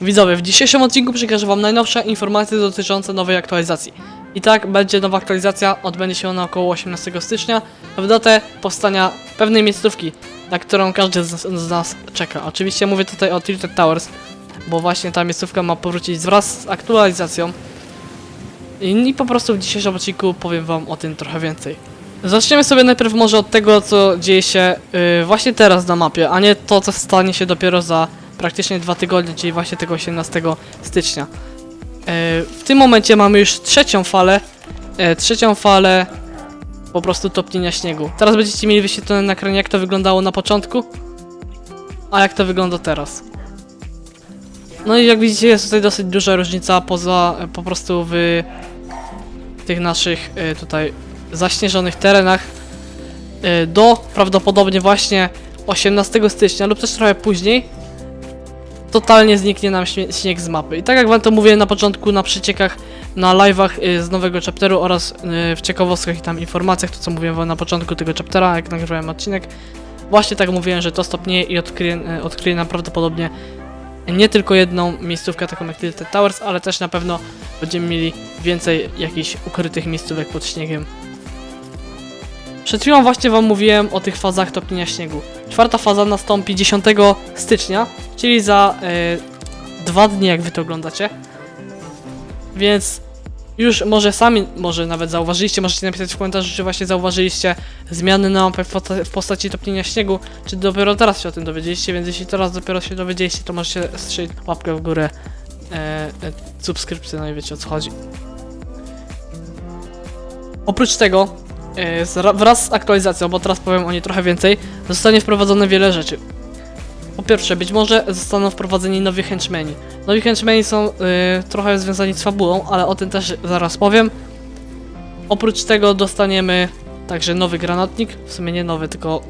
Widzowie, w dzisiejszym odcinku przekażę wam najnowsze informacje dotyczące nowej aktualizacji. I tak, będzie nowa aktualizacja, odbędzie się ona około 18 stycznia, w datę powstania pewnej miejscówki, na którą każdy z, z nas czeka. Oczywiście mówię tutaj o Tilted Towers, bo właśnie ta miejscówka ma powrócić wraz z aktualizacją. I, I po prostu w dzisiejszym odcinku powiem wam o tym trochę więcej. Zaczniemy sobie najpierw może od tego, co dzieje się yy, właśnie teraz na mapie, a nie to, co stanie się dopiero za praktycznie dwa tygodnie, czyli właśnie tego 18 stycznia. E, W tym momencie mamy już trzecią falę, e, trzecią falę po prostu topnienia śniegu. Teraz będziecie mieli wyświetlone na ekranie jak to wyglądało na początku, a jak to wygląda teraz. No i jak widzicie jest tutaj dosyć duża różnica poza e, po prostu w tych naszych tutaj zaśnieżonych terenach do prawdopodobnie właśnie 18 stycznia lub też trochę później totalnie zniknie nam śnieg z mapy. I tak jak wam to mówiłem na początku na przeciekach, na live'ach y, z nowego chapteru oraz y, w ciekawostkach i tam informacjach, to co mówiłem wam na początku tego chaptera, jak nagrywałem odcinek, właśnie tak mówiłem, że to stopnieje i odkryje, y, odkryje nam prawdopodobnie nie tylko jedną miejscówkę taką jak Tilted Towers, ale też na pewno będziemy mieli więcej jakichś ukrytych miejscówek pod śniegiem. Przed chwilą właśnie wam mówiłem o tych fazach topnienia śniegu. Czwarta faza nastąpi 10 stycznia, czyli za e, dwa dni, jak wy to oglądacie. Więc już może sami, może nawet zauważyliście, możecie napisać w komentarzu, czy właśnie zauważyliście zmiany na mapie w, posta- w postaci topnienia śniegu, czy dopiero teraz się o tym dowiedzieliście, więc jeśli teraz dopiero się dowiedzieliście, to możecie strzelić łapkę w górę, e, e, subskrypcję, no i wiecie o co chodzi. Oprócz tego, z- wraz z aktualizacją, bo teraz powiem o niej trochę więcej, zostanie wprowadzone wiele rzeczy. Po pierwsze, być może zostaną wprowadzeni nowi henchmeni. Nowi henchmeni są y, trochę związani z fabułą, ale o tym też zaraz powiem. Oprócz tego dostaniemy także nowy granatnik, w sumie nie nowy, tylko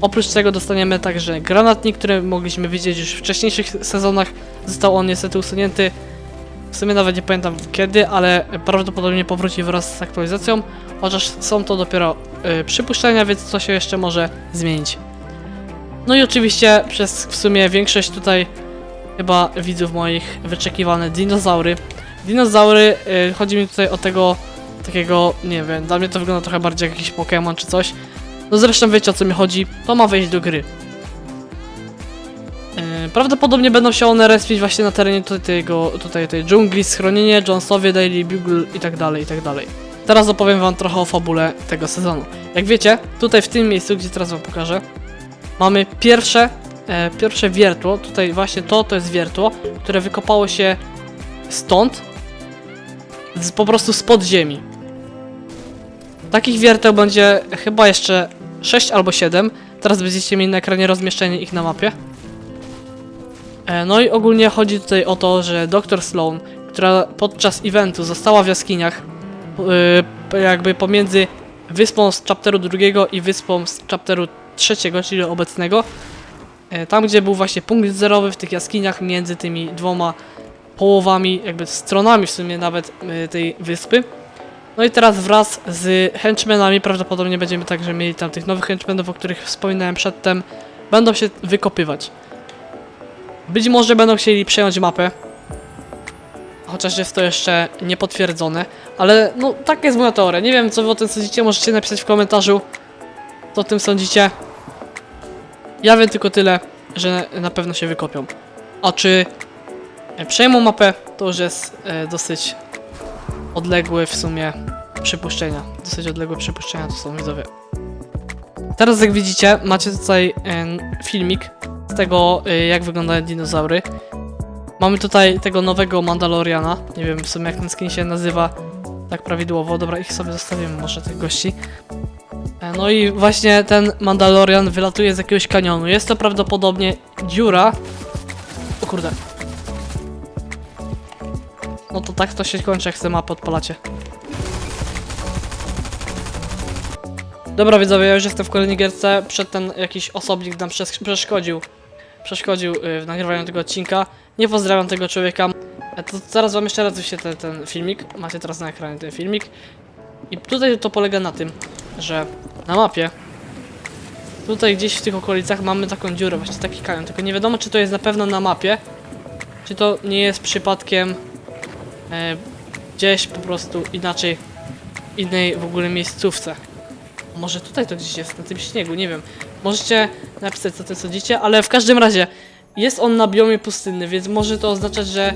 oprócz tego dostaniemy także granatnik, który mogliśmy widzieć już w wcześniejszych sezonach. Został on niestety usunięty. W sumie nawet nie pamiętam kiedy, ale prawdopodobnie powróci wraz z aktualizacją, chociaż są to dopiero y, przypuszczenia, więc to się jeszcze może zmienić. No i oczywiście przez w sumie większość tutaj chyba widzów moich wyczekiwane dinozaury. Dinozaury, y, chodzi mi tutaj o tego takiego, nie wiem, dla mnie to wygląda trochę bardziej jak jakiś Pokémon czy coś. No zresztą wiecie o co mi chodzi, to ma wejść do gry. Prawdopodobnie będą się one respić właśnie na terenie tutaj, tego, tutaj tej dżungli, schronienie, Jonesowie, Daily Bugle i tak dalej, i tak dalej. Teraz opowiem wam trochę o fabule tego sezonu. Jak wiecie, tutaj w tym miejscu, gdzie teraz wam pokażę, mamy pierwsze, e, pierwsze wiertło, tutaj właśnie to, to jest wiertło, które wykopało się stąd, z, po prostu spod ziemi. Takich wierteł będzie chyba jeszcze 6 albo 7, teraz będziecie mieli na ekranie rozmieszczenie ich na mapie. E, no i ogólnie chodzi tutaj o to, że Dr. Sloan, która podczas eventu została w jaskiniach, y, jakby pomiędzy wyspą z chapteru drugiego i wyspą z chapteru trzeciego, czyli obecnego. E, Tam, gdzie był właśnie punkt zerowy w tych jaskiniach między tymi dwoma połowami, jakby stronami w sumie nawet e, tej wyspy. No i teraz wraz z henchmenami prawdopodobnie będziemy także mieli tam tych nowych henchmenów, o których wspominałem przedtem, będą się wykopywać. Być może będą chcieli przejąć mapę, chociaż jest to jeszcze niepotwierdzone, ale no taka jest moja teoria. Nie wiem co wy o tym sądzicie, możecie napisać w komentarzu co o tym sądzicie. Ja wiem tylko tyle, że na pewno się wykopią. A czy e, przejmą mapę, to już jest e, dosyć odległe w sumie przypuszczenia. Dosyć odległe przypuszczenia to są widzowie. Teraz jak widzicie, macie tutaj filmik z tego, e, jak wyglądają dinozaury. Mamy tutaj tego nowego Mandaloriana. Nie wiem w sumie jak ten skin się nazywa tak prawidłowo. Dobra, ich sobie zostawimy może tych gości. E, No i właśnie ten Mandalorian wylatuje z jakiegoś kanionu. Jest to prawdopodobnie dziura. O kurde. No to tak to się kończy, jak sobie mapę odpalacie. Dobra widzowie, ja już jestem w kolejnej gierce. Przedtem jakiś osobnik nam przes- przeszkodził. Przeszkodził y, w nagrywaniu tego odcinka. Nie pozdrawiam tego człowieka. E, To zaraz wam jeszcze raz wyświetlę ten filmik. Macie teraz na ekranie ten filmik. I tutaj to polega na tym, że na mapie tutaj gdzieś w tych okolicach mamy taką dziurę, właśnie taki kanion, tylko nie wiadomo czy to jest na pewno na mapie, czy to nie jest przypadkiem e, gdzieś po prostu inaczej, innej w ogóle miejscówce. Może tutaj to gdzieś jest, na tym śniegu, nie wiem. Możecie napisać co ty sądzicie, ale w każdym razie jest on na biomie pustynny, więc może to oznaczać, że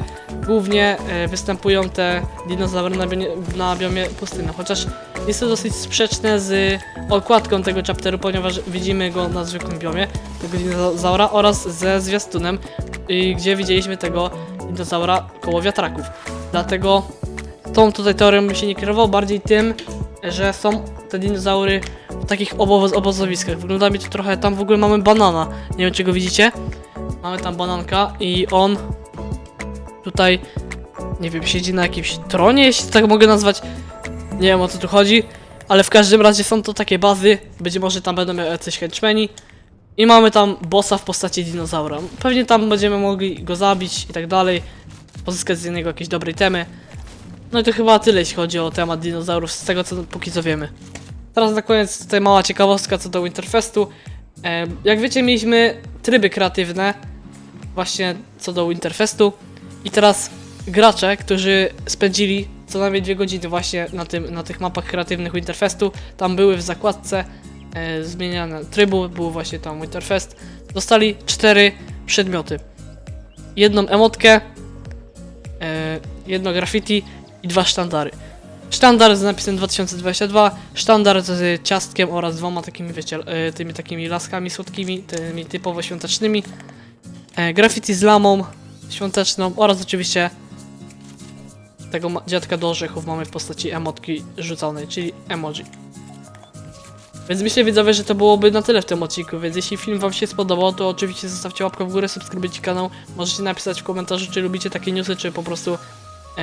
głównie e, występują te dinozaury na biomie, na biomie pustynnym. Chociaż jest to dosyć sprzeczne z okładką tego chapteru, ponieważ widzimy go na zwykłym biomie, tego dinozaura oraz ze zwiastunem, y, gdzie widzieliśmy tego dinozaura koło wiatraków. Dlatego tą tutaj teorią bym się nie kierował, bardziej tym, że są te dinozaury w takich oboz obozowiskach. Wygląda mi to trochę, tam w ogóle mamy banana, nie wiem czy go widzicie. Mamy tam bananka i on tutaj, nie wiem, siedzi na jakimś tronie, jeśli tak mogę nazwać. Nie wiem o co tu chodzi, ale w każdym razie są to takie bazy, być może tam będą jacyś henchmeni. I mamy tam bossa w postaci dinozaura. Pewnie tam będziemy mogli go zabić i tak dalej, pozyskać z niego jakieś dobre temy. No i to chyba tyle, jeśli chodzi o temat dinozaurów, z tego co póki co wiemy. Teraz na koniec tutaj mała ciekawostka co do Winterfestu. Jak wiecie, mieliśmy tryby kreatywne właśnie co do Winterfestu i teraz gracze, którzy spędzili co najmniej dwie godziny właśnie na, tym, na tych mapach kreatywnych Winterfestu, tam były w zakładce e, zmieniane trybu, był właśnie tam Winterfest, dostali cztery przedmioty. Jedną emotkę, e, jedno graffiti i dwa sztandary. Sztandar z napisem 2022, sztandar z ciastkiem oraz dwoma takimi, wiecie, e, tymi takimi laskami słodkimi, tymi typowo świątecznymi. E, graffiti z lamą świąteczną oraz oczywiście tego dziadka do orzechów mamy w postaci emotki rzuconej, czyli emoji. Więc myślę widzowie, że to byłoby na tyle w tym odcinku, więc jeśli film wam się spodobał, to oczywiście zostawcie łapkę w górę, subskrybujcie kanał, możecie napisać w komentarzu, czy lubicie takie newsy, czy po prostu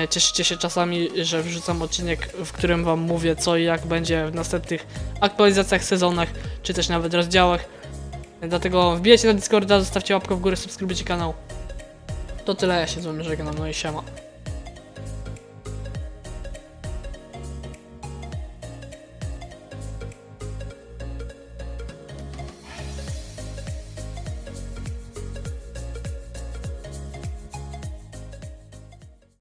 cieszycie się czasami, że wrzucam odcinek, w którym wam mówię co i jak będzie w następnych aktualizacjach, sezonach, czy też nawet rozdziałach. Dlatego wbijajcie na Discorda, zostawcie łapkę w górę, subskrybujcie kanał. To tyle, ja się z wami żegnam, no i siema.